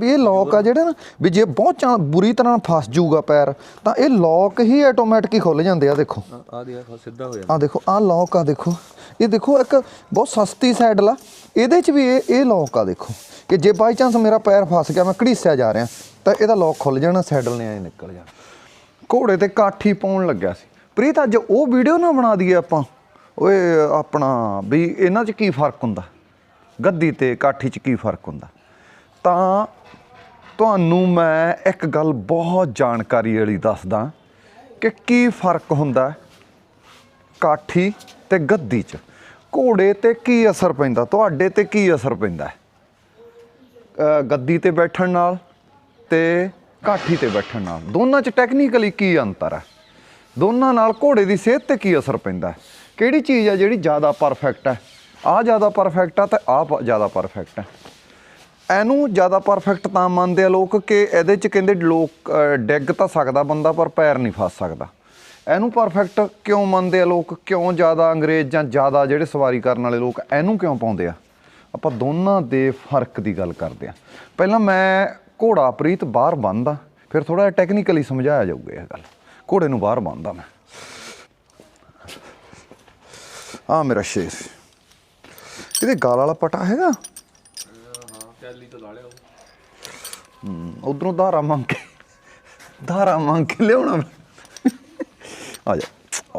ਵੀ ਇਹ ਲੋਕ ਆ ਜਿਹੜੇ ਨਾ ਵੀ ਜੇ ਬਹੁਤ ਚਾ ਬੁਰੀ ਤਰ੍ਹਾਂ ਫਸ ਜਾਊਗਾ ਪੈਰ ਤਾਂ ਇਹ ਲੋਕ ਹੀ ਆਟੋਮੈਟਿਕ ਹੀ ਖੁੱਲ ਜਾਂਦੇ ਆ ਦੇਖੋ। ਆ ਦੀ ਸਿੱਧਾ ਹੋ ਜਾਂਦਾ। ਆ ਦੇਖੋ ਆ ਲੋਕ ਆ ਦੇਖੋ। ਇਹ ਦੇਖੋ ਇੱਕ ਬਹੁਤ ਸਸਤੀ ਸਾਈਡਲ ਆ ਇਹਦੇ ਚ ਵੀ ਇਹ ਇਹ ਲੋਕ ਆ ਦੇਖੋ। ਕਿ ਜੇ ਬਾਈ ਚਾਂਸ ਮੇਰਾ ਪੈਰ ਫਸ ਗਿਆ ਮੈਂ ਘੜੀਸਿਆ ਜਾ ਰਿਹਾ ਤਾਂ ਇਹਦਾ ਲੋਕ ਖੁੱਲ ਜਾਣਾ ਸਾਈਡਲ ਨੇ ਐ ਨਿਕਲ ਜਾਣਾ। ਘੋੜੇ ਤੇ ਕਾਠੀ ਪਾਉਣ ਲੱਗਿਆ ਸੀ। ਪ੍ਰੀਤ ਅੱਜ ਉਹ ਵੀਡੀਓ ਨਾ ਬਣਾ ਦਈਏ ਆਪਾਂ। ਓਏ ਆਪਣਾ ਵੀ ਇਹਨਾਂ 'ਚ ਕੀ ਫ਼ਰਕ ਹੁੰਦਾ? ਗੱਦੀ ਤੇ ਕਾਠੀ 'ਚ ਕੀ ਫ਼ਰਕ ਹੁੰਦਾ? ਤਾਂ ਤੁਹਾਨੂੰ ਮੈਂ ਇੱਕ ਗੱਲ ਬਹੁਤ ਜਾਣਕਾਰੀ ਵਾਲੀ ਦੱਸਦਾ ਕਿ ਕੀ ਫ਼ਰਕ ਹੁੰਦਾ ਕਾਠੀ ਤੇ ਗੱਦੀ 'ਚ? ਘੋੜੇ ਤੇ ਕੀ ਅਸਰ ਪੈਂਦਾ? ਤੁਹਾਡੇ ਤੇ ਕੀ ਅਸਰ ਪੈਂਦਾ? ਗੱਦੀ ਤੇ ਬੈਠਣ ਨਾਲ ਤੇ ਕਾਠੀ ਤੇ ਬੈਠਣ ਨਾਲ। ਦੋਨਾਂ 'ਚ ਟੈਕਨੀਕਲੀ ਕੀ ਅੰਤਰ ਹੈ? ਦੋਨਾਂ ਨਾਲ ਘੋੜੇ ਦੀ ਸਿਹਤ ਤੇ ਕੀ ਅਸਰ ਪੈਂਦਾ ਕਿਹੜੀ ਚੀਜ਼ ਆ ਜਿਹੜੀ ਜ਼ਿਆਦਾ ਪਰਫੈਕਟ ਹੈ? ਆਹ ਜ਼ਿਆਦਾ ਪਰਫੈਕਟ ਆ ਤੇ ਆਹ ਜ਼ਿਆਦਾ ਪਰਫੈਕਟ ਹੈ? ਇਹਨੂੰ ਜ਼ਿਆਦਾ ਪਰਫੈਕਟ ਤਾਂ ਮੰਨਦੇ ਆ ਲੋਕ ਕਿ ਇਹਦੇ 'ਚ ਕਹਿੰਦੇ ਲੋਕ ਡਿੱਗ ਤਾਂ ਸਕਦਾ ਬੰਦਾ ਪਰ ਪੈਰ ਨਹੀਂ ਫਸ ਸਕਦਾ। ਇਹਨੂੰ ਪਰਫੈਕਟ ਕਿਉਂ ਮੰਨਦੇ ਆ ਲੋਕ? ਕਿਉਂ ਜ਼ਿਆਦਾ ਅੰਗਰੇਜ਼ ਜਾਂ ਜ਼ਿਆਦਾ ਜਿਹੜੇ ਸਵਾਰੀ ਕਰਨ ਵਾਲੇ ਲੋਕ ਇਹਨੂੰ ਕਿਉਂ ਪਾਉਂਦੇ ਆ? ਆਪਾਂ ਦੋਨਾਂ ਦੇ ਫ਼ਰਕ ਦੀ ਗੱਲ ਕਰਦੇ ਆ। ਪਹਿਲਾਂ ਮੈਂ ਘੋੜਾ ਪ੍ਰੀਤ ਬਾਹਰ ਬੰਨਦਾ, ਫਿਰ ਥੋੜਾ ਜਿਹਾ ਟੈਕਨੀਕਲੀ ਸਮਝਾਇਆ ਜਾਊਗਾ ਇਹ ਗੱਲ। ਘੋੜੇ ਨੂੰ ਬਾਹਰ ਬੰਨਦਾ ਮੈਂ। ਆ ਮੇਰਾ ਸ਼ੇਰ। ਇਹਦੇ ਗਾਲ ਵਾਲਾ ਪਟਾ ਹੈਗਾ। ਹਾਂ ਤੋਂ ਲਾ ਲਿਆ ਉਧਰੋਂ ਧਾਰਾ ਮੰਗ ਕੇ, ਧਾਰਾ ਮੰਗ ਕੇ ਲਿਆਉਣਾ ਮੈਂ। ਆ ਜਾ।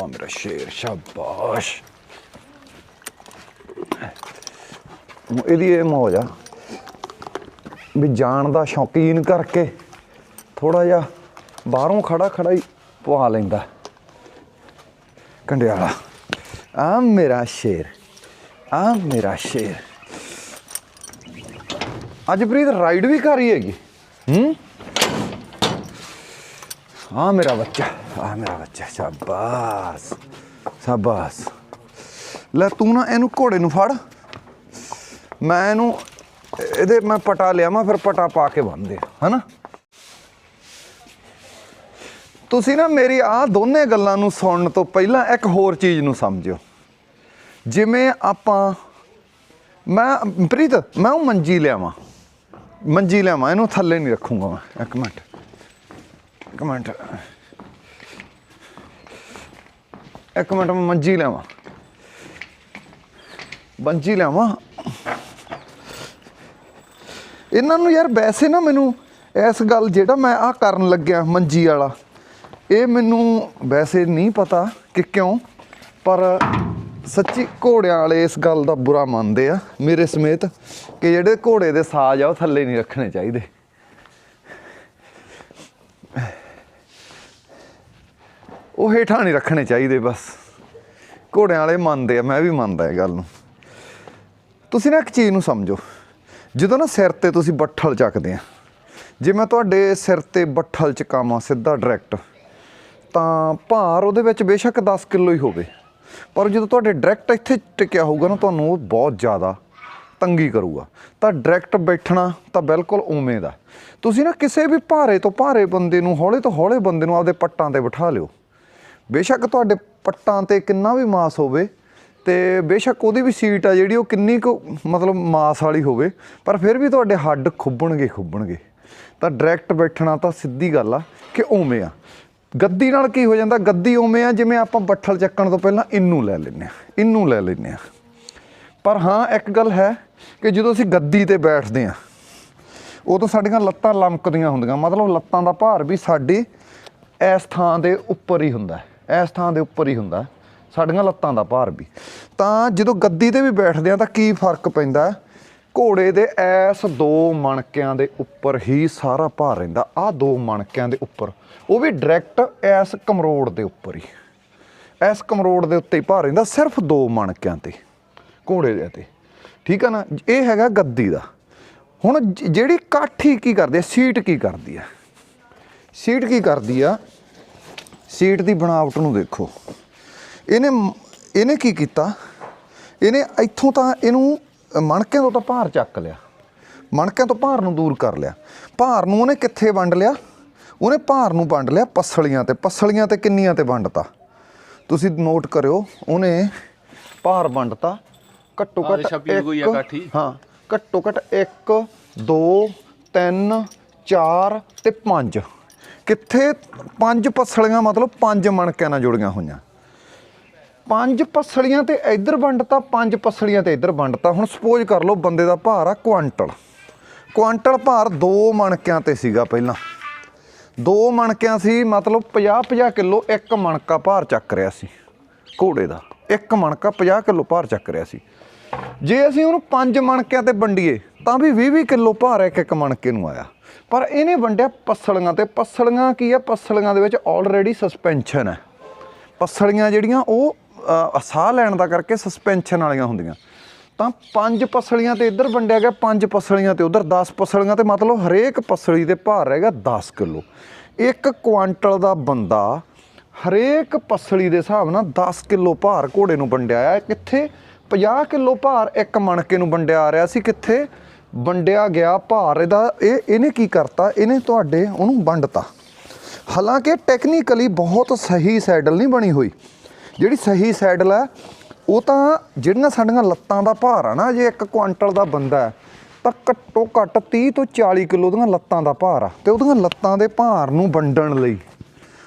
ਆ ਮੇਰਾ ਸ਼ੇਰ, ਸ਼ਾਬਾਸ਼। ਇਹਦੀ ਇਹ ਮੌਜ ਆ ਵੀ ਜਾਣ ਦਾ ਸ਼ੌਕੀਨ ਕਰਕੇ ਥੋੜਾ ਜਿਹਾ ਬਾਹਰੋਂ ਖੜਾ ਖੜਾ ਹੀ ਪਵਾ ਲੈਂਦਾ। ਕੰਡਿਆਲਾ, ਆ ਮੇਰਾ ਸ਼ੇਰ, ਆ ਮੇਰਾ ਸ਼ੇਰ। ਅੱਜ ਪ੍ਰੀਤ ਰਾਈਡ ਵੀ ਕਰ ਰਹੀ ਹੈਗੀ। ਹੂੰ? ਆ ਮੇਰਾ ਬੱਚਾ ਆ ਮੇਰਾ ਬੱਚਾ, ਸ਼ਾਬਾਸ਼ ਸ਼ਾਬਾਸ਼। ਲੈ ਤੂੰ ਨਾ ਇਹਨੂੰ ਘੋੜੇ ਨੂੰ ਫੜ। ਮੈਂ ਇਹਨੂੰ, ਇਹਦੇ ਮੈਂ ਪਟਾ ਲਿਆ, ਮੈਂ ਫਿਰ ਪਟਾ ਪਾ ਕੇ ਬੰਨਦੇ ਹਨਾ? ਤੁਸੀਂ ਨਾ ਮੇਰੀ ਆ ਦੋਨੇ ਗੱਲਾਂ ਨੂੰ ਸੁਣਨ ਤੋਂ ਪਹਿਲਾਂ ਇੱਕ ਹੋਰ ਚੀਜ਼ ਨੂੰ ਸਮਝਿਓ। ਜਿਵੇਂ ਆਪਾਂ, ਮੈਂ, ਪ੍ਰੀਤ, ਮੈਂ ਉਹ ਮੰਜੀ ਲਿਆਵਾਂ। ਮੰਜੀ ਲੈਵਾਂ ਇਹਨੂੰ ਥੱਲੇ ਨਹੀਂ ਰੱਖੂੰਗਾ ਮੈਂ। ਇੱਕ ਮਿੰਟ। ਇੱਕ ਮਿੰਟ। ਇੱਕ ਮਿੰਟ ਮੈਂ ਮੰਜੀ ਲੈਵਾਂ ਮੰਜੀ ਲੈਵਾਂ ਇਹਨਾਂ ਨੂੰ ਯਾਰ ਵੈਸੇ ਨਾ ਮੈਨੂੰ ਇਸ ਗੱਲ ਜਿਹੜਾ ਮੈਂ ਆ ਕਰਨ ਲੱਗਿਆ ਮੰਜੀ ਵਾਲਾ, ਇਹ ਮੈਨੂੰ ਵੈਸੇ ਨਹੀਂ ਪਤਾ ਕਿ ਕਿਉਂ, ਪਰ ਸੱਚੀ ਘੋੜਿਆਂ ਵਾਲੇ ਇਸ ਗੱਲ ਦਾ ਬੁਰਾ ਮੰਨਦੇ ਆ, ਮੇਰੇ ਸਮੇਤ ਕਿ ਜਿਹੜੇ ਘੋੜੇ ਦੇ ਸਾਜ਼ ਆ ਉਹ ਥੱਲੇ ਨਹੀਂ ਰੱਖਣੇ ਚਾਹੀਦੇ। ਉਹ ਹੇਠਾਂ ਨਹੀਂ ਰੱਖਣੇ ਚਾਹੀਦੇ ਬਸ। ਘੋੜਿਆਂ ਵਾਲੇ ਮੰਨਦੇ ਆ, ਮੈਂ ਵੀ ਮੰਨਦਾ ਇਹ ਗੱਲ ਨੂੰ। ਤੁਸੀਂ ਨਾ ਇੱਕ ਚੀਜ਼ ਨੂੰ ਸਮਝੋ, ਜਦੋਂ ਨਾ ਸਿਰ ਤੇ ਤੁਸੀਂ ਬੱਠਲ ਚੱਕਦੇ ਆ, ਜੇ ਮੈਂ ਤੁਹਾਡੇ ਸਿਰ ਤੇ ਬੱਠਲ ਚਕਾਵਾਂ ਸਿੱਧਾ ਡਾਇਰੈਕਟ, ਤਾਂ ਭਾਰ ਉਹਦੇ ਵਿੱਚ ਬੇਸ਼ੱਕ 10 ਕਿਲੋ ਹੀ ਹੋਵੇ। ਪਰ ਜਦੋਂ ਤੁਹਾਡੇ ਡਾਇਰੈਕਟ ਇੱਥੇ ਟਿਕਿਆ ਹੋਊਗਾ ਨਾ, ਤੁਹਾਨੂੰ ਉਹ ਬਹੁਤ ਜ਼ਿਆਦਾ ਤੰਗੀ ਕਰੂਗਾ। ਤਾਂ ਡਾਇਰੈਕਟ ਬੈਠਣਾ ਤਾਂ ਬਿਲਕੁਲ ਉਵੇਂ ਦਾ। ਤੁਸੀਂ ਨਾ ਕਿਸੇ ਵੀ ਭਾਰੇ ਤੋਂ ਭਾਰੇ ਬੰਦੇ ਨੂੰ, ਹੌਲੇ ਤੋਂ ਹੌਲੇ ਬੰਦੇ ਨੂੰ ਆਪਦੇ ਪੱਟਾਂ ਤੇ ਬਿਠਾ ਲਿਓ। ਬੇਸ਼ੱਕ ਤੁਹਾਡੇ ਪੱਟਾਂ ਤੇ ਕਿੰਨਾ ਵੀ ਮਾਸ ਹੋਵੇ ਤੇ ਬੇਸ਼ੱਕ ਉਹਦੀ ਵੀ ਸੀਟ ਆ ਜਿਹੜੀ, ਉਹ ਕਿੰਨੀ ਕੁ ਮਤਲਬ ਮਾਸ ਵਾਲੀ ਹੋਵੇ, ਪਰ ਫਿਰ ਵੀ ਤੁਹਾਡੇ ਹੱਡ ਖੁੱਬਣਗੇ ਖੁੱਬਣਗੇ। ਤਾਂ ਡਾਇਰੈਕਟ ਬੈਠਣਾ ਤਾਂ ਸਿੱਧੀ ਗੱਲ ਆ ਕਿ ਉਵੇਂ ਆ। ਗੱਦੀ ਨਾਲ ਕੀ ਹੋ ਜਾਂਦਾ? ਗੱਦੀ ਉਵੇਂ ਆ ਜਿਵੇਂ ਆਪਾਂ ਬੱਠਲ ਚੱਕਣ ਤੋਂ ਪਹਿਲਾਂ ਇਹਨੂੰ ਲੈ ਲੈਂਦੇ ਆ ਇਹਨੂੰ ਲੈ ਲੈਂਦੇ ਆ ਪਰ ਹਾਂ, ਇੱਕ ਗੱਲ ਹੈ ਕਿ ਜਦੋਂ ਅਸੀਂ ਗੱਦੀ ਤੇ ਬੈਠਦੇ ਆ ਉਦੋਂ ਸਾਡੀਆਂ ਲੱਤਾਂ ਲਮਕਦੀਆਂ ਹੁੰਦੀਆਂ। ਮਤਲਬ ਲੱਤਾਂ ਦਾ ਭਾਰ ਵੀ ਸਾਡੀ ਇਸ ਥਾਂ ਦੇ ਉੱਪਰ ਹੀ ਹੁੰਦਾ ਇਸ ਥਾਂ ਦੇ ਉੱਪਰ ਹੀ ਹੁੰਦਾ ਸਾਡੀਆਂ ਲੱਤਾਂ ਦਾ ਭਾਰ ਵੀ। ਤਾਂ ਜਦੋਂ ਗੱਦੀ ਤੇ ਵੀ ਬੈਠਦੇ ਆ ਤਾਂ ਕੀ ਫ਼ਰਕ ਪੈਂਦਾ ਘੋੜੇ ਦੇ ਐਸ ਦੋ ਮਣਕਿਆਂ ਦੇ ਉੱਪਰ ਹੀ ਸਾਰਾ ਭਾਰ ਰਹਿੰਦਾ। ਆਹ ਦੋ ਮਣਕਿਆਂ ਦੇ ਉੱਪਰ। ਉਹ ਵੀ ਡਾਇਰੈਕਟ ਐਸ ਕਮਰੋੜ ਦੇ ਉੱਪਰ ਹੀ। ਐਸ ਕਮਰੋੜ ਦੇ ਉੱਤੇ ਹੀ ਭਾਰ ਰਹਿੰਦਾ ਸਿਰਫ ਦੋ ਮਣਕਿਆਂ ਤੇ, ਘੋੜੇ ਦੇ ਤੇ। ਠੀਕ ਆ ਨਾ? ਇਹ ਹੈਗਾ ਗੱਦੀ ਦਾ। ਹੁਣ ਜ- ਜਿਹੜੀ ਕਾਠੀ ਕੀ ਕਰਦੀ ਹੈ ਸੀਟ ਕੀ ਕਰਦੀ ਹੈ ਸੀਟ ਕੀ ਕਰਦੀ ਆ? ਸੀਟ ਦੀ ਬਣਾਵਟ ਨੂੰ ਦੇਖੋ। ਇਹਨੇ ਇਹਨੇ ਕੀ ਕੀਤਾ? ਇਹਨੇ ਇੱਥੋਂ ਤਾਂ ਇਹਨੂੰ ਮਣਕਿਆਂ ਤੋਂ ਤਾਂ ਭਾਰ ਚੱਕ ਲਿਆ। ਮਣਕਿਆਂ ਤੋਂ ਭਾਰ ਨੂੰ ਦੂਰ ਕਰ ਲਿਆ। ਭਾਰ ਨੂੰ ਉਹਨੇ ਕਿੱਥੇ ਵੰਡ ਲਿਆ? ਉਹਨੇ ਭਾਰ ਨੂੰ ਵੰਡ ਲਿਆ ਪਸਲੀਆਂ ਤੇ। ਪਸਲੀਆਂ ਤੇ ਕਿੰਨੀਆਂ ਤੇ ਵੰਡਤਾ? ਤੁਸੀਂ ਨੋਟ ਕਰਿਓ ਉਹਨੇ ਭਾਰ ਵੰਡਤਾ। ਘੱਟੋ ਘੱਟ ਇੱਕ-। ਹਾਂ ਘੱਟੋ ਘੱਟ 1 2 3 4 ਤੇ 5 ਕਿੱਥੇ ਪੰਜ ਪਸਲੀਆਂ ਮਤਲਬ ਪੰਜ ਮਣਕਿਆਂ ਨਾਲ ਜੁੜੀਆਂ ਹੋਈਆਂ। ਪੰਜ ਪਸਲੀਆਂ ਤੇ ਇੱਧਰ ਵੰਡਤਾ ਪੰਜ ਪਸਲੀਆਂ ਤੇ ਇੱਧਰ ਵੰਡਤਾ ਹੁਣ ਸਪੋਜ਼ ਕਰ ਲਓ ਬੰਦੇ ਦਾ ਭਾਰ ਆ ਕੁਆਂਟਲ। ਕੁਆਂਟਲ ਭਾਰ ਦੋ ਮਣਕਿਆਂ ਤੇ ਸੀਗਾ ਪਹਿਲਾਂ। ਦੋ ਮਣਕਿਆਂ ਸੀ, ਮਤਲਬ 50-50 ਕਿਲੋ ਇੱਕ ਮਣਕਾ ਭਾਰ ਚੱਕ ਰਿਹਾ ਸੀ ਘੋੜੇ ਦਾ। ਇੱਕ ਮਣਕਾ 50 ਕਿਲੋ ਭਾਰ ਚੱਕ ਰਿਹਾ ਸੀ। ਜੇ ਅਸੀਂ ਉਹਨੂੰ ਪੰਜ ਮਣਕਿਆਂ ਤੇ ਵੰਡੀਏ, ਤਾਂ ਵੀ 20-20 ਕਿਲੋ ਭਾਰ ਇੱਕ ਇੱਕ ਮਣਕੇ ਨੂੰ ਆਇਆ। ਪਰ ਇਹਨੇ ਵੰਡਿਆ ਪਸਲੀਆਂ ਤੇ। ਪਸਲੀਆਂ ਕੀ ਆ? ਪਸਲੀਆਂ ਦੇ ਵਿੱਚ ਆਲਰੇਡੀ ਸਸਪੈਂਸ਼ਨ ਹੈ। ਪਸਲੀਆਂ ਜਿਹੜੀਆਂ, ਉਹ ਸਾਹ ਲੈਣ ਦਾ ਕਰਕੇ ਸਸਪੈਂਸ਼ਨ ਵਾਲੀਆਂ ਹੁੰਦੀਆਂ। ਤਾਂ ਪੰਜ ਪਸਲੀਆਂ ਤੇ ਇੱਧਰ ਵੰਡਿਆ ਗਿਆ, ਪੰਜ ਪਸਲੀਆਂ ਤੇ ਉਧਰ 10 ਪਸਲੀਆਂ ਤੇ ਮਤਲਬ ਹਰੇਕ ਪਸਲੀ ਦੇ ਭਾਰ ਰਹੇਗਾ 10 ਕਿਲੋ। ਇੱਕ ਕੁਆਂਟਲ ਦਾ ਬੰਦਾ ਹਰੇਕ ਪਸਲੀ ਦੇ ਹਿਸਾਬ ਨਾਲ 10 ਕਿਲੋ ਭਾਰ ਘੋੜੇ ਨੂੰ ਵੰਡਿਆ ਆ। ਕਿੱਥੇ? 50 ਕਿਲੋ ਭਾਰ ਇੱਕ ਮਣਕੇ ਨੂੰ ਵੰਡਿਆ ਆ ਰਿਹਾ ਸੀ, ਕਿੱਥੇ? ਵੰਡਿਆ ਗਿਆ ਭਾਰ। ਇਹਦਾ ਇਹ, ਇਹਨੇ ਕੀ ਕਰਤਾ? ਇਹਨੇ ਤੁਹਾਡੇ ਉਹਨੂੰ ਵੰਡਤਾ। ਹਾਲਾਂਕਿ ਟੈਕਨੀਕਲੀ ਬਹੁਤ ਸਹੀ ਸੈਡਲ ਨਹੀਂ ਬਣੀ ਹੋਈ। ਜਿਹੜੀ ਸਹੀ ਸੈਡਲ ਹੈ ਉਹ ਤਾਂ ਜਿਹੜੀਆਂ ਸਾਡੀਆਂ ਲੱਤਾਂ ਦਾ ਭਾਰ ਆ ਨਾ, ਜੇ ਇੱਕ ਕੁਆਂਟਲ ਦਾ ਬੰਦਾ ਤਾਂ ਘੱਟੋ ਘੱਟ 30 ਤੋਂ 40 ਕਿਲੋ ਦੀਆਂ ਲੱਤਾਂ ਦਾ ਭਾਰ ਆ। ਤੇ ਉਹਦੀਆਂ ਲੱਤਾਂ ਦੇ ਭਾਰ ਨੂੰ ਵੰਡਣ ਲਈ,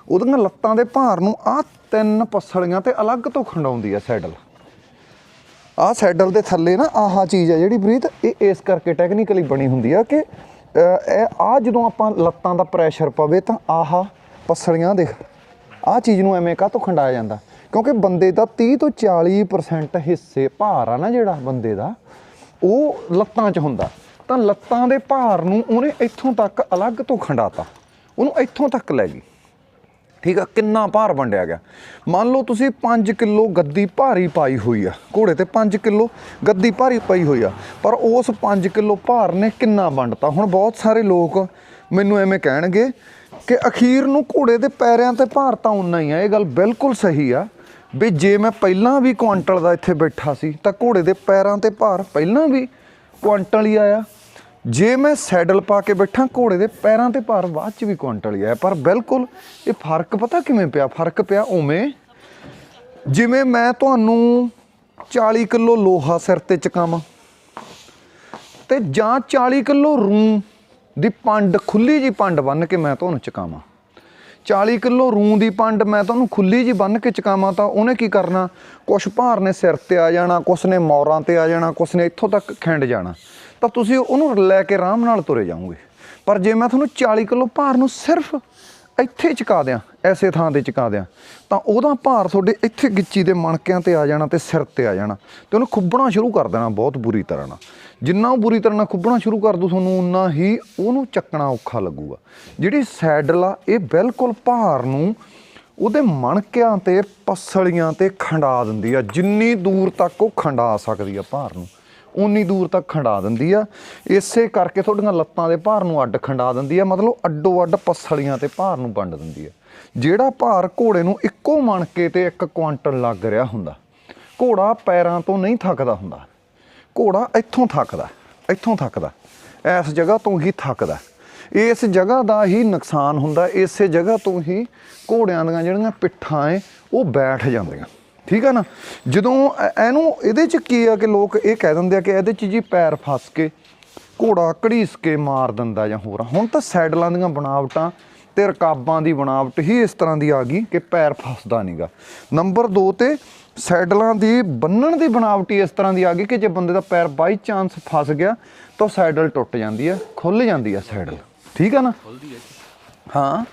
ਉਹਦੀਆਂ ਲੱਤਾਂ ਦੇ ਭਾਰ ਨੂੰ ਆ ਤਿੰਨ ਪਸਲੀਆਂ ਤੇ ਅਲੱਗ ਤੋਂ ਖੰਡਾਉਂਦੀ ਆ ਸੈਡਲ ਆਹ ਸੈਡਲ ਦੇ ਥੱਲੇ ਨਾ ਆਹ ਚੀਜ਼ ਆ ਜਿਹੜੀ ਪ੍ਰੀਤ, ਇਹ ਇਸ ਕਰਕੇ ਟੈਕਨੀਕਲੀ ਬਣੀ ਹੁੰਦੀ ਆ ਕਿ ਇਹ ਆ ਜਦੋਂ ਆਪਾਂ ਲੱਤਾਂ ਦਾ ਪ੍ਰੈਸ਼ਰ ਪਵੇ ਤਾਂ ਆਹ ਪਸਲੀਆਂ ਦੇ ਆਹ ਚੀਜ਼ ਨੂੰ ਐਵੇਂ ਕਾਹਤੋਂ ਖੰਡਾਇਆ ਜਾਂਦਾ? ਕਿਉਂਕਿ ਬੰਦੇ ਦਾ 30 ਤੋਂ 40% ਹਿੱਸੇ ਭਾਰ ਆ ਨਾ ਜਿਹੜਾ ਬੰਦੇ ਦਾ, ਉਹ ਲੱਤਾਂ 'ਚ ਹੁੰਦਾ। ਤਾਂ ਲੱਤਾਂ ਦੇ ਭਾਰ ਨੂੰ ਉਹਨੇ ਇੱਥੋਂ ਤੱਕ ਅਲੱਗ ਤੋਂ ਖੰਡਾਤਾ। ਉਹਨੂੰ ਇੱਥੋਂ ਤੱਕ ਲੈ ਗਈ। ਠੀਕ ਆ? ਕਿੰਨਾ ਭਾਰ ਵੰਡਿਆ ਗਿਆ। ਮੰਨ ਲਓ ਤੁਸੀਂ 5 ਕਿਲੋ ਗੱਦੀ ਭਾਰੀ ਪਾਈ ਹੋਈ ਆ। ਘੋੜੇ ਤੇ 5 ਕਿਲੋ ਗੱਦੀ ਭਾਰੀ ਪਾਈ ਹੋਈ ਆ। ਪਰ ਉਸ 5 ਕਿਲੋ ਭਾਰ ਨੇ ਕਿੰਨਾ ਵੰਡਤਾ? ਹੁਣ ਬਹੁਤ ਸਾਰੇ ਲੋਕ ਮੈਨੂੰ ਐਵੇਂ ਕਹਿਣਗੇ ਕਿ ਅਖੀਰ ਨੂੰ ਘੋੜੇ ਦੇ ਪੈਰਿਆਂ ਤੇ ਭਾਰ ਤਾਂ ਉਨਾ ਹੀ ਆ। ਇਹ ਗੱਲ ਬਿਲਕੁਲ ਸਹੀ ਆ। ਵੀ ਜੇ ਮੈਂ ਪਹਿਲਾਂ ਵੀ ਕੁਆਂਟਲ ਦਾ ਇੱਥੇ ਬੈਠਾ ਸੀ, ਤਾਂ ਘੋੜੇ ਦੇ ਪੈਰਾਂ ਤੇ ਭਾਰ ਪਹਿਲਾਂ ਵੀ ਕੁਆਂਟਲ ਹੀ ਆਇਆ। ਜੇ ਮੈਂ ਸੈਡਲ ਪਾ ਕੇ ਬੈਠਾ, ਘੋੜੇ ਦੇ ਪੈਰਾਂ ਤੇ ਭਾਰ ਬਾਅਦ ਚ ਵੀ ਕੁਆਂਟਲ ਹੀ ਆਇਆ। ਪਰ ਬਿਲਕੁਲ ਇਹ ਫ਼ਰਕ ਪਤਾ ਕਿਵੇਂ ਪਿਆ? ਫ਼ਰਕ ਪਿਆ ਉਵੇਂ, ਜਿਵੇਂ ਮੈਂ ਤੁਹਾਨੂੰ 40 ਕਿਲੋ ਲੋਹਾ ਸਿਰ ਤੇ ਚਕਾਵਾਂ ਤੇ ਜਾਂ 40 ਕਿਲੋ ਰੂੰ ਦੀ ਪੰਡ, ਖੁੱਲੀ ਜੀ ਪੰਡ ਬੰਨ ਕੇ ਮੈਂ ਤੁਹਾਨੂੰ ਚਕਾਵਾਂ। 40 ਕਿਲੋ ਰੂੰ ਦੀ ਪੰਡ ਮੈਂ ਤੁਹਾਨੂੰ ਖੁੱਲੀ ਜੀ ਬੰਨ ਕੇ ਚਕਾਵਾਂ ਤਾਂ ਉਹਨੇ ਕੀ ਕਰਨਾ? ਕੁਛ ਭਾਰ ਨੇ ਸਿਰ ਤੇ ਆ ਜਾਣਾ, ਕੁਛ ਨੇ ਮੌਰਾਂ ਤੇ ਆ ਜਾਣਾ, ਕੁਛ ਨੇ ਇੱਥੋਂ ਤੱਕ ਖਿੰਡ ਜਾਣਾ। ਤਾਂ ਤੁਸੀਂ ਉਹਨੂੰ ਲੈ ਕੇ ਆਰਾਮ ਨਾਲ ਤੁਰੇ ਜਾਓਗੇ। ਪਰ ਜੇ ਮੈਂ ਤੁਹਾਨੂੰ 40 ਕਿਲੋ ਭਾਰ ਨੂੰ ਸਿਰਫ ਇੱਥੇ ਚਕਾ ਦਿਆਂ, ਐਸੇ ਥਾਂ ਤੇ ਚੁਕਾ ਦਿਆਂ। ਤਾਂ ਉਹਦਾ ਭਾਰ ਤੁਹਾਡੇ ਇੱਥੇ ਗਿੱਚੀ ਦੇ ਮਣਕਿਆਂ ਤੇ ਆ ਜਾਣਾ ਤੇ ਸਿਰ ਤੇ ਆ ਜਾਣਾ ਤੇ ਉਹਨੂੰ ਖੁੱਬਣਾ ਸ਼ੁਰੂ ਕਰ ਦੇਣਾ ਬਹੁਤ ਬੁਰੀ ਤਰ੍ਹਾਂ ਨਾਲ। ਜਿੰਨਾ ਉਹ ਬੁਰੀ ਤਰ੍ਹਾਂ ਨਾਲ ਖੁੱਬਣਾ ਸ਼ੁਰੂ ਕਰ ਦੂ ਤੁਹਾਨੂੰ, ਉਨਾ ਹੀ ਉਹਨੂੰ ਚੱਕਣਾ ਔਖਾ ਲੱਗੂਗਾ। ਜਿਹੜੀ ਸੈਡਲ ਆ, ਇਹ ਬਿਲਕੁਲ ਭਾਰ ਨੂੰ ਉਹਦੇ ਮਣਕਿਆਂ ਤੇ, ਪਸਲੀਆਂ ਤੇ ਖੰਡਾ ਦਿੰਦੀ ਆ। ਜਿੰਨੀ ਦੂਰ ਤੱਕ ਉਹ ਖੰਡਾ ਸਕਦੀ ਆ ਭਾਰ ਨੂੰ। ਉਨੀ ਦੂਰ ਤੱਕ ਖੰਡਾ ਦਿੰਦੀ ਆ। ਇਸੇ ਕਰਕੇ ਤੁਹਾਡੀਆਂ ਲੱਤਾਂ ਦੇ ਭਾਰ ਨੂੰ ਅੱਡ ਖੰਡਾ ਦਿੰਦੀ ਆ। ਮਤਲਬ ਅੱਡੋ ਅੱਡ ਪਸਲੀਆਂ ਤੇ ਭਾਰ ਨੂੰ ਵੰਡ ਦਿੰਦੀ ਆ। ਜਿਹੜਾ ਭਾਰ ਘੋੜੇ ਨੂੰ ਇੱਕੋ ਮਣਕੇ ਤੇ ਇੱਕ ਕੁਆਂਟਲ ਲੱਗ ਰਿਹਾ ਹੁੰਦਾ, ਘੋੜਾ ਪੈਰਾਂ ਤੋਂ ਨਹੀਂ ਥੱਕਦਾ ਹੁੰਦਾ। ਘੋੜਾ ਇੱਥੋਂ ਥੱਕਦਾ ਇੱਥੋਂ ਥੱਕਦਾ। ਇਸ ਜਗ੍ਹਾ ਤੋਂ ਹੀ ਥੱਕਦਾ। ਇਸ ਜਗ੍ਹਾ ਦਾ ਹੀ ਨੁਕਸਾਨ ਹੁੰਦਾ। ਇਸੇ ਜਗ੍ਹਾ ਤੋਂ ਹੀ ਘੋੜਿਆਂ ਦੀਆਂ ਜਿਹੜੀਆਂ ਪਿੱਠਾਂ ਏ, ਉਹ ਬੈਠ ਜਾਂਦੀਆਂ। ਠੀਕ ਆ ਨਾ? ਜਦੋਂ ਇਹਨੂੰ ਇਹਦੇ ਚ ਕੀ ਆ ਕਿ ਲੋਕ ਇਹ ਕਹਿ ਦਿੰਦੇ ਆ ਕਿ ਇਹਦੇ ਚ ਜੀ ਪੈਰ ਫਸ ਕੇ ਘੋੜਾ ਘੜੀਸ ਕੇ ਮਾਰ ਦਿੰਦਾ ਜਾਂ ਹੋਰ ਹੁਣ ਤਾਂ ਸੈਡਲਾਂ ਦੀਆਂ ਬਣਾਵਟਾਂ ਤੇ ਰਕਾਬਾਂ ਦੀ ਬਣਾਵਟ ਹੀ ਇਸ ਤਰ੍ਹਾਂ ਦੀ ਆ ਗਈ ਕਿ ਪੈਰ ਫਸਦਾ ਨਹੀਂਗਾ ਨੰਬਰ 2 ਤੇ ਸੈਡਲਾਂ ਦੀ ਬੰਨਣ ਦੀ ਬਣਾਵਟ ਹੀ ਇਸ ਤਰ੍ਹਾਂ ਦੀ ਆ ਗਈ ਕਿ ਜੇ ਬੰਦੇ ਦਾ ਪੈਰ ਬਾਈ ਚਾਂਸ ਫਸ ਗਿਆ ਤਾਂ ਸੈਡਲ ਟੁੱਟ ਜਾਂਦੀ ਆ ਖੁੱਲ ਜਾਂਦੀ ਆ ਸੈਡਲ। ਠੀਕ ਆ ਨਾ? ਖੁੱਲਦੀ ਹੈ ਹਾਂ।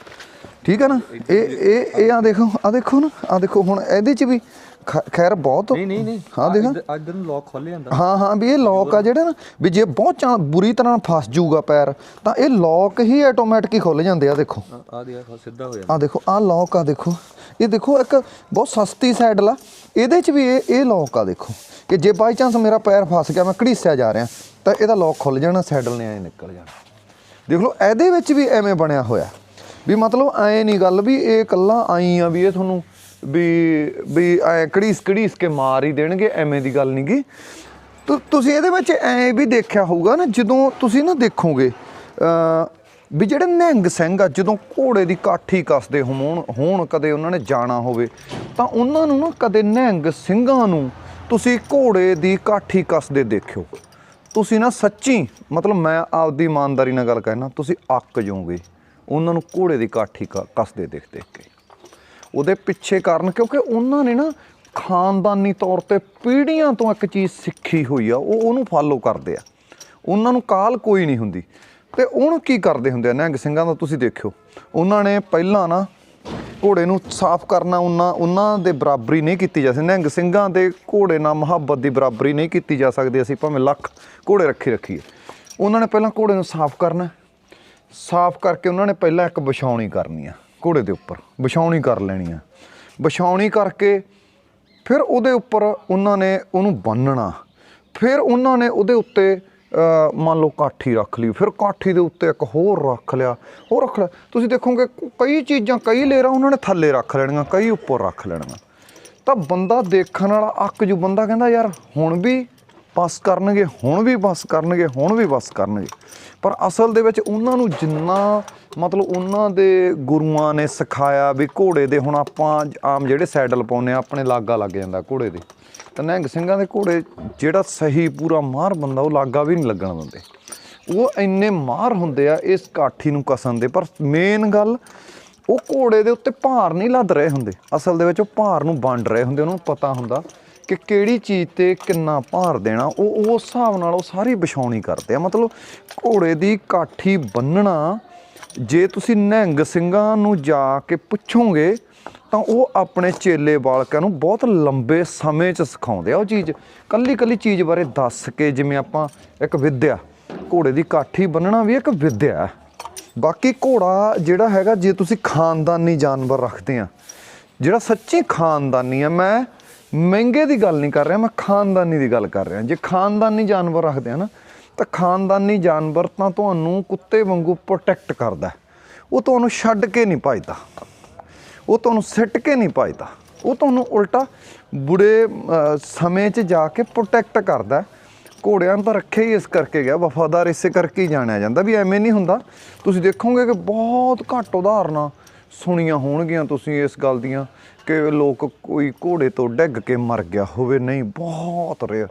ਠੀਕ ਆ ਨਾ? ਇਹ ਇਹ ਇਹ ਆ ਦੇਖੋ ਆ ਦੇਖੋ ਨਾ ਆ ਦੇਖੋ ਹੁਣ ਇਹਦੇ ਚ ਵੀ ਖ- ਖੈਰ ਬਹੁਤ ਨਹੀਂ ਨਹੀਂ ਨਹੀਂ। ਹਾਂ ਦੇਖ। ਅੱਜ ਨੂੰ ਲੋਕ ਖੋਲ ਜਾਂਦਾ ਹਾਂ ਹਾਂ ਵੀ ਇਹ ਲੋਕ ਆ ਜਿਹੜੇ ਨਾ ਵੀ ਜੇ ਬਹੁਤ ਚਾ ਬੁਰੀ ਤਰ੍ਹਾਂ ਫਸ ਜਾਊਗਾ ਪੈਰ ਤਾਂ ਇਹ ਲੋਕ ਹੀ ਆਟੋਮੈਟਿਕ ਹੀ ਖੁੱਲ ਜਾਂਦੇ ਆ ਦੇਖੋ। ਆ ਦੇ ਸਿੱਧਾ ਹੋ ਜਾਂਦਾ। ਆ ਦੇਖੋ ਆ ਲੌਕ ਆ ਦੇਖੋ। ਇਹ ਦੇਖੋ ਇੱਕ ਬਹੁਤ ਸਸਤੀ ਸਾਈਡਲ ਆ ਇਹਦੇ ਚ ਵੀ ਇਹ ਇਹ ਲੌਕ ਆ ਦੇਖੋ। ਕਿ ਜੇ ਬਾਈ ਚਾਂਸ ਮੇਰਾ ਪੈਰ ਫਸ ਗਿਆ ਮੈਂ ਘੜੀਸਿਆ ਜਾ ਰਿਹਾ ਤਾਂ ਇਹਦਾ ਲੌਕ ਖੁੱਲ ਜਾਣਾ ਸਾਈਡਲ ਨੇ ਐ ਨਿਕਲ ਜਾਣਾ। ਦੇਖ ਲਓ ਇਹਦੇ ਵਿੱਚ ਵੀ ਐਵੇਂ ਬਣਿਆ ਹੋਇਆ। ਵੀ ਮਤਲਬ ਐ ਨਹੀਂ ਗੱਲ ਵੀ ਇਹ ਕੱਲਾ ਆਈ ਆ ਵੀ ਇਹ ਤੁਹਾਨੂੰ ਵੀ ਵੀ ਐ ਘੜੀਸ ਘੜੀਸ ਕੇ ਮਾਰ ਹੀ ਦੇਣਗੇ, ਐਵੇਂ ਦੀ ਗੱਲ ਨਹੀਂ ਨਹੀਂਗੀ ਤੁਸੀਂ ਇਹਦੇ ਵਿੱਚ ਐ ਵੀ ਦੇਖਿਆ ਹੋਊਗਾ ਨਾ, ਜਦੋਂ ਤੁਸੀਂ ਨਾ ਦੇਖੋਗੇ ਵੀ ਜਿਹੜੇ ਨਿਹੰਗ ਸਿੰਘ ਆ, ਜਦੋਂ ਘੋੜੇ ਦੀ ਕਾਠੀ ਕੱਸਦੇ ਹੋਣ ਹੋਣ ਕਦੇ ਉਹਨਾਂ ਨੇ ਜਾਣਾ ਹੋਵੇ, ਤਾਂ ਉਹਨਾਂ ਨੂੰ ਨਾ ਕਦੇ ਨਿਹੰਗ ਸਿੰਘਾਂ ਨੂੰ ਤੁਸੀਂ ਘੋੜੇ ਦੀ ਕਾਠੀ ਕੱਸਦੇ ਦੇਖਿਓ। ਤੁਸੀਂ ਨਾ ਸੱਚੀ, ਮਤਲਬ ਮੈਂ ਆਪਦੀ ਇਮਾਨਦਾਰੀ ਨਾਲ ਗੱਲ ਕਹਿਣਾ ਤੁਸੀਂ ਅੱਕ ਜਾਓਗੇ। ਉਹਨਾਂ ਨੂੰ ਘੋੜੇ ਦੀ ਕਾਠੀ ਕ- ਕੱਸਦੇ ਦੇਖ ਦੇਖ ਕੇ। ਉਹਦੇ ਪਿੱਛੇ ਕਾਰਨ ਕਿਉਂਕਿ ਉਹਨਾਂ ਨੇ ਨਾ ਖਾਨਦਾਨੀ ਤੌਰ ਤੇ ਪੀੜ੍ਹੀਆਂ ਤੋਂ ਇੱਕ ਚੀਜ਼ ਸਿੱਖੀ ਹੋਈ ਆ, ਉਹ ਉਹਨੂੰ ਫਾਲੋ ਕਰਦੇ ਆ। ਉਹਨਾਂ ਨੂੰ ਕਾਲ ਕੋਈ ਨਹੀਂ ਹੁੰਦੀ। ਤੇ ਉਹਨੂੰ ਕੀ ਕਰਦੇ ਹੁੰਦੇ ਆ? ਨਿਹੰਗ ਸਿੰਘਾਂ ਦਾ ਤੁਸੀਂ ਦੇਖਿਓ। ਉਹਨਾਂ ਨੇ ਪਹਿਲਾਂ ਨਾ ਘੋੜੇ ਨੂੰ ਸਾਫ਼ ਕਰਨਾ ਉਹਨਾਂ ਉਹਨਾਂ ਦੇ ਬਰਾਬਰੀ ਨਹੀਂ ਕੀਤੀ ਜਾ ਸਕਦੀ। ਨਿਹੰਗ ਸਿੰਘਾਂ ਦੇ ਘੋੜੇ ਨਾਲ ਮੁਹੱਬਤ ਦੀ ਬਰਾਬਰੀ ਨਹੀਂ ਕੀਤੀ ਜਾ ਸਕਦੀ। ਅਸੀਂ ਭਾਵੇਂ ਲੱਖ ਘੋੜੇ ਰੱਖੀ ਰੱਖੀਏ। ਉਹਨਾਂ ਨੇ ਪਹਿਲਾਂ ਘੋੜੇ ਨੂੰ ਸਾਫ਼ ਕਰਨਾ। ਸਾਫ਼ ਕਰਕੇ ਉਹਨਾਂ ਨੇ ਪਹਿਲਾਂ ਇੱਕ ਵਿਛਾਉਣੀ ਕਰਨੀ ਆ, ਘੋੜੇ ਦੇ ਉੱਪਰ, ਵਿਛਾਉਣੀ ਕਰ ਲੈਣੀ ਆ। ਵਿਛਾਉਣੀ ਕਰਕੇ ਫਿਰ ਉਹਦੇ ਉੱਪਰ ਉਹਨਾਂ ਨੇ ਉਹਨੂੰ ਬੰਨਣਾ ਫਿਰ ਉਹਨਾਂ ਨੇ ਉਹਦੇ ਉੱਤੇ ਮੰਨ ਲਓ ਕਾਠੀ ਰੱਖ ਲਈ, ਫਿਰ ਕਾਠੀ ਦੇ ਉੱਤੇ ਇੱਕ ਹੋਰ ਰੱਖ ਲਿਆ। ਹੋਰ ਰੱਖ ਲਿਆ। ਤੁਸੀਂ ਦੇਖੋਗੇ, ਕਈ ਚੀਜ਼ਾਂ, ਕਈ ਲੇਅਰਾਂ ਉਹਨਾਂ ਨੇ ਥੱਲੇ ਰੱਖ ਲੈਣੀਆਂ, ਕਈ ਉੱਪਰ ਰੱਖ ਲੈਣੀਆਂ। ਤਾਂ ਬੰਦਾ ਦੇਖਣ ਵਾਲਾ ਅੱਕ ਜੂ। ਬੰਦਾ ਕਹਿੰਦਾ, ਯਾਰ, ਹੁਣ ਵੀ ਬਸ ਕਰਨਗੇ, ਹੁਣ ਵੀ ਬਸ ਕਰਨਗੇ, ਹੁਣ ਵੀ ਬਸ ਕਰਨਗੇ। ਪਰ ਅਸਲ ਦੇ ਵਿੱਚ ਉਹਨਾਂ ਨੂੰ ਜਿੰਨਾ, ਮਤਲਬ ਉਹਨਾਂ ਦੇ ਗੁਰੂਆਂ ਨੇ ਸਿਖਾਇਆ ਵੀ ਘੋੜੇ ਦੇ, ਹੁਣ ਆਪਾਂ ਆਮ ਜਿਹੜੇ ਸੈਡਲ ਪਾਉਂਦੇ ਆ, ਆਪਣੇ ਲਾਗਾ ਲੱਗ ਜਾਂਦਾ ਘੋੜੇ ਦੇ। ਤਾਂ ਨਿਹੰਗ ਸਿੰਘਾਂ ਦੇ ਘੋੜੇ, ਜਿਹੜਾ ਸਹੀ ਪੂਰਾ ਮਾਰ ਬੰਦਾ, ਉਹ ਲਾਗਾ ਵੀ ਨਹੀਂ ਲੱਗਣ ਦਿੰਦੇ। ਉਹ ਇੰਨੇ ਮਾਰ ਹੁੰਦੇ ਆ, ਇਸ ਕਾਠੀ ਨੂੰ ਕਸਣ ਦੇ। ਪਰ ਮੇਨ ਗੱਲ, ਉਹ ਘੋੜੇ ਦੇ ਉੱਤੇ ਭਾਰ ਨਹੀਂ ਲੱਦ ਰਹੇ ਹੁੰਦੇ। ਅਸਲ ਦੇ ਵਿੱਚ ਉਹ ਭਾਰ ਨੂੰ ਵੰਡ ਰਹੇ ਹੁੰਦੇ, ਉਹਨਾਂ ਨੂੰ ਪਤਾ ਹੁੰਦਾ। ਕਿ ਕਿਹੜੀ ਚੀਜ਼ ਤੇ ਕਿੰਨਾ ਭਾਰ ਦੇਣਾ, ਉਹ ਉਸ ਹਿਸਾਬ ਨਾਲ ਉਹ ਸਾਰੀ ਵਿਛਾਉਣੀ ਕਰਦੇ ਆ। ਮਤਲਬ ਘੋੜੇ ਦੀ ਕਾਠੀ ਬੰਨਣਾ, ਜੇ ਤੁਸੀਂ ਨਿਹੰਗ ਸਿੰਘਾਂ ਨੂੰ ਜਾ ਕੇ ਪੁੱਛੋਗੇ, ਤਾਂ ਉਹ ਆਪਣੇ ਚੇਲੇ ਬਾਲਕਾਂ ਨੂੰ ਬਹੁਤ ਲੰਬੇ ਸਮੇਂ 'ਚ ਸਿਖਾਉਂਦੇ ਆ। ਉਹ ਚੀਜ਼ ਕੱਲੀ ਕੱਲੀ ਚੀਜ਼ ਬਾਰੇ ਦੱਸ ਕੇ ਜਿਵੇਂ ਆਪਾਂ ਇੱਕ ਵਿਦਿਆ, ਘੋੜੇ ਦੀ ਕਾਠੀ ਬੰਨਣਾ ਵੀ ਇੱਕ ਵਿਦਿਆ ਹੈ। ਬਾਕੀ ਘੋੜਾ ਜਿਹੜਾ ਹੈਗਾ, ਜੇ ਤੁਸੀਂ ਖਾਨਦਾਨੀ ਜਾਨਵਰ ਰੱਖਦੇ ਆ, ਜਿਹੜਾ ਸੱਚੀ ਖਾਨਦਾਨੀ ਆ, ਮੈਂ ਮਹਿੰਗੇ ਦੀ ਗੱਲ ਨਹੀਂ ਕਰ ਰਿਹਾ, ਮੈਂ ਖਾਨਦਾਨੀ ਦੀ ਗੱਲ ਕਰ ਰਿਹਾ। ਜੇ ਖਾਨਦਾਨੀ ਜਾਨਵਰ ਰੱਖਦੇ ਆ ਨਾ, ਤਾਂ ਖਾਨਦਾਨੀ ਜਾਨਵਰ ਤਾਂ ਤੁਹਾਨੂੰ ਕੁੱਤੇ ਵਾਂਗੂ ਪ੍ਰੋਟੈਕਟ ਕਰਦਾ ਉਹ ਤੁਹਾਨੂੰ ਛੱਡ ਕੇ ਨਹੀਂ ਭਜਦਾ। ਉਹ ਤੁਹਾਨੂੰ ਸਿੱਟ ਕੇ ਨਹੀਂ ਭਜਦਾ। ਉਹ ਤੁਹਾਨੂੰ ਉਲਟਾ ਬੁੜੇ ਸਮੇਂ 'ਚ ਜਾ ਕੇ ਪ੍ਰੋਟੈਕਟ ਕਰਦਾ ਘੋੜਿਆਂ ਨੂੰ ਤਾਂ ਰੱਖਿਆ ਹੀ ਇਸ ਕਰਕੇ ਗਿਆ, ਵਫਾਦਾਰ ਇਸੇ ਕਰਕੇ ਹੀ ਜਾਣਿਆ ਜਾਂਦਾ ਵੀ ਐਵੇਂ ਨਹੀਂ ਹੁੰਦਾ। ਤੁਸੀਂ ਦੇਖੋਗੇ ਕਿ ਬਹੁਤ ਘੱਟ ਉਦਾਹਰਨਾਂ ਸੁਣੀਆਂ ਹੋਣਗੀਆਂ ਤੁਸੀਂ ਇਸ ਗੱਲ ਦੀਆਂ ਕਿ ਲੋਕ ਕੋਈ ਘੋੜੇ ਤੋਂ ਡਿੱਗ ਕੇ ਮਰ ਗਿਆ ਹੋਵੇ। ਨਹੀਂ, ਬਹੁਤ ਰੇਅਰ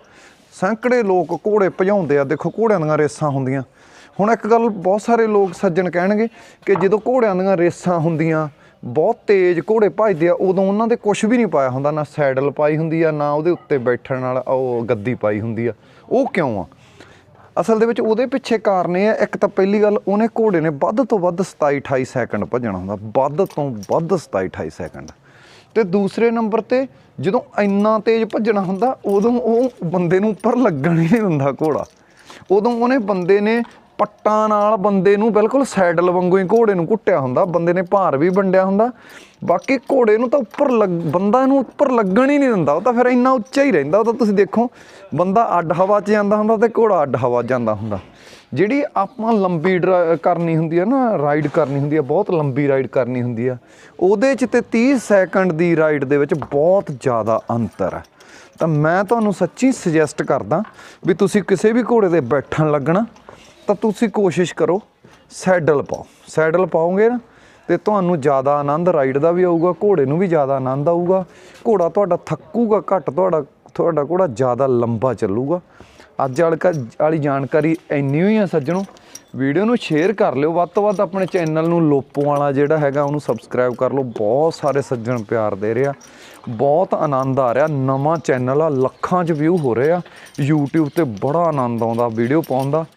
ਸੈਂਕੜੇ ਲੋਕ ਘੋੜੇ ਭਜਾਉਂਦੇ ਆ। ਦੇਖੋ, ਘੋੜਿਆਂ ਦੀਆਂ ਰੇਸਾਂ ਹੁੰਦੀਆਂ। ਹੁਣ ਇੱਕ ਗੱਲ ਬਹੁਤ ਸਾਰੇ ਲੋਕ ਸੱਜਣ ਕਹਿਣਗੇ ਕਿ ਜਦੋਂ ਘੋੜਿਆਂ ਦੀਆਂ ਰੇਸਾਂ ਹੁੰਦੀਆਂ, ਬਹੁਤ ਤੇਜ਼ ਘੋੜੇ ਭਜਦੇ ਆ, ਉਦੋਂ ਉਹਨਾਂ ਦੇ ਕੁਝ ਵੀ ਨਹੀਂ ਪਾਇਆ ਹੁੰਦਾ। ਨਾ ਸੈਡਲ ਪਾਈ ਹੁੰਦੀ ਆ, ਨਾ ਉਹਦੇ ਉੱਤੇ ਬੈਠਣ ਨਾਲ ਉਹ ਗੱਦੀ ਪਾਈ ਹੁੰਦੀ ਆ। ਉਹ ਕਿਉਂ ਆ? ਅਸਲ ਦੇ ਵਿੱਚ ਉਹਦੇ ਪਿੱਛੇ ਕਾਰਨ ਇਹ ਹੈ, ਇੱਕ ਤਾਂ ਪਹਿਲੀ ਗੱਲ, ਉਹਨੇ ਘੋੜੇ ਨੇ ਵੱਧ ਤੋਂ ਵੱਧ 27 28 ਸੈਕਿੰਡ ਭੱਜਣਾ ਹੁੰਦਾ, ਵੱਧ ਤੋਂ ਵੱਧ 27 28 ਸੈਕਿੰਡ। ਤੇ ਦੂਸਰੇ ਨੰਬਰ ਤੇ ਜਦੋਂ ਇੰਨਾ ਤੇਜ਼ ਭੱਜਣਾ ਹੁੰਦਾ, ਉਦੋਂ ਉਹ ਬੰਦੇ ਨੂੰ ਉੱਪਰ ਲੱਗਣ ਹੀ ਨਹੀਂ ਦਿੰਦਾ ਘੋੜਾ। ਉਦੋਂ ਉਹਨੇ ਬੰਦੇ ਨੇ ਪੱਟਾਂ ਨਾਲ ਬੰਦੇ ਨੂੰ ਬਿਲਕੁਲ ਸੈਡਲ ਵਾਂਗੂ ਹੀ ਘੋੜੇ ਨੂੰ ਘੁੱਟਿਆ ਹੁੰਦਾ, ਬੰਦੇ ਨੇ ਭਾਰ ਵੀ ਵੰਡਿਆ ਹੁੰਦਾ। ਬਾਕੀ ਘੋੜੇ ਨੂੰ ਤਾਂ ਉੱਪਰ ਲੱਗ, ਬੰਦਾ ਨੂੰ ਉੱਪਰ ਲੱਗਣ ਹੀ ਨਹੀਂ ਦਿੰਦਾ, ਉਹ ਤਾਂ ਫਿਰ ਇੰਨਾ ਉੱਚਾ ਹੀ ਰਹਿੰਦਾ, ਉਹ ਤਾਂ ਤੁਸੀਂ ਦੇਖੋ, ਬੰਦਾ ਅੱਡ ਹਵਾ 'ਚ ਜਾਂਦਾ ਹੁੰਦਾ ਤੇ ਘੋੜਾ ਅੱਡ ਹਵਾ 'ਚ ਜਾਂਦਾ ਹੁੰਦਾ। ਜਿਹੜੀ ਆਪਾਂ ਲੰਬੀ ਡਰਾ- ਕਰਨੀ ਹੁੰਦੀ ਹੈ ਨਾ, ਰਾਈਡ ਕਰਨੀ ਹੁੰਦੀ ਹੈ ਬਹੁਤ ਲੰਬੀ ਰਾਈਡ ਕਰਨੀ ਹੁੰਦੀ ਆ, ਉਹਦੇ 'ਚ ਤੇ 30 ਸੈਕਿੰਡ ਦੀ ਰਾਈਡ ਦੇ ਵਿੱਚ ਬਹੁਤ ਜ਼ਿਆਦਾ ਅੰਤਰ ਹੈ ਤਾਂ ਮੈਂ ਤੁਹਾਨੂੰ ਸੱਚੀ ਸੁਜੈਸਟ ਕਰਦਾ ਵੀ ਤੁਸੀਂ ਕਿਸੇ ਵੀ ਘੋੜੇ ਤੇ ਬੈਠਣ ਲੱਗਣਾ ਤਾਂ ਤੁਸੀਂ ਕੋਸ਼ਿਸ਼ ਕਰੋ, ਸੈਡਲ ਪਾਓ। ਸੈਡਲ ਪਾਓਗੇ ਨਾ, ਤੇ ਤੁਹਾਨੂੰ ਜ਼ਿਆਦਾ ਆਨੰਦ, ਰਾਈਡ ਦਾ ਵੀ ਆਊਗਾ, ਘੋੜੇ ਨੂੰ ਵੀ ਜ਼ਿਆਦਾ ਆਨੰਦ ਆਊਗਾ। ਘੋੜਾ ਤੁਹਾਡਾ ਥੱਕੂਗਾ ਘੱਟ, ਤੁਹਾਡਾ ਤੁਹਾਡਾ ਘੋੜਾ ਜ਼ਿਆਦਾ ਲੰਬਾ ਚੱਲੂਗਾ। ਅੱਜ ਵਾਲੀ ਕ- ਜਾਣਕਾਰੀ ਇੰਨੀ ਹੋਈ ਆ ਸੱਜਣੋ, ਵੀਡੀਓ ਨੂੰ ਸ਼ੇਅਰ ਕਰ ਲਿਓ। ਵੱਧ ਤੋਂ ਵੱਧ ਆਪਣੇ ਚੈਨਲ ਨੂੰ, ਲੋਪੋ ਵਾਲਾ ਜਿਹੜਾ ਹੈਗਾ, ਉਹਨੂੰ ਸਬਸਕ੍ਰਾਈਬ ਕਰ ਲਓ। ਬਹੁਤ ਸਾਰੇ ਸੱਜਣ ਪਿਆਰ ਦੇ ਰਿਹਾ ਬਹੁਤ ਆਨੰਦ ਆ ਰਿਹਾ। ਨਵਾਂ ਚੈਨਲ ਆ, ਲੱਖਾਂ 'ਚ ਵਿਊ ਹੋ ਰਹੇ ਆ। YouTube ਤੇ ਬੜਾ ਆਨੰਦ ਆਉਂਦਾ ਵੀਡੀਓ ਪਾਉਣ ਦਾ।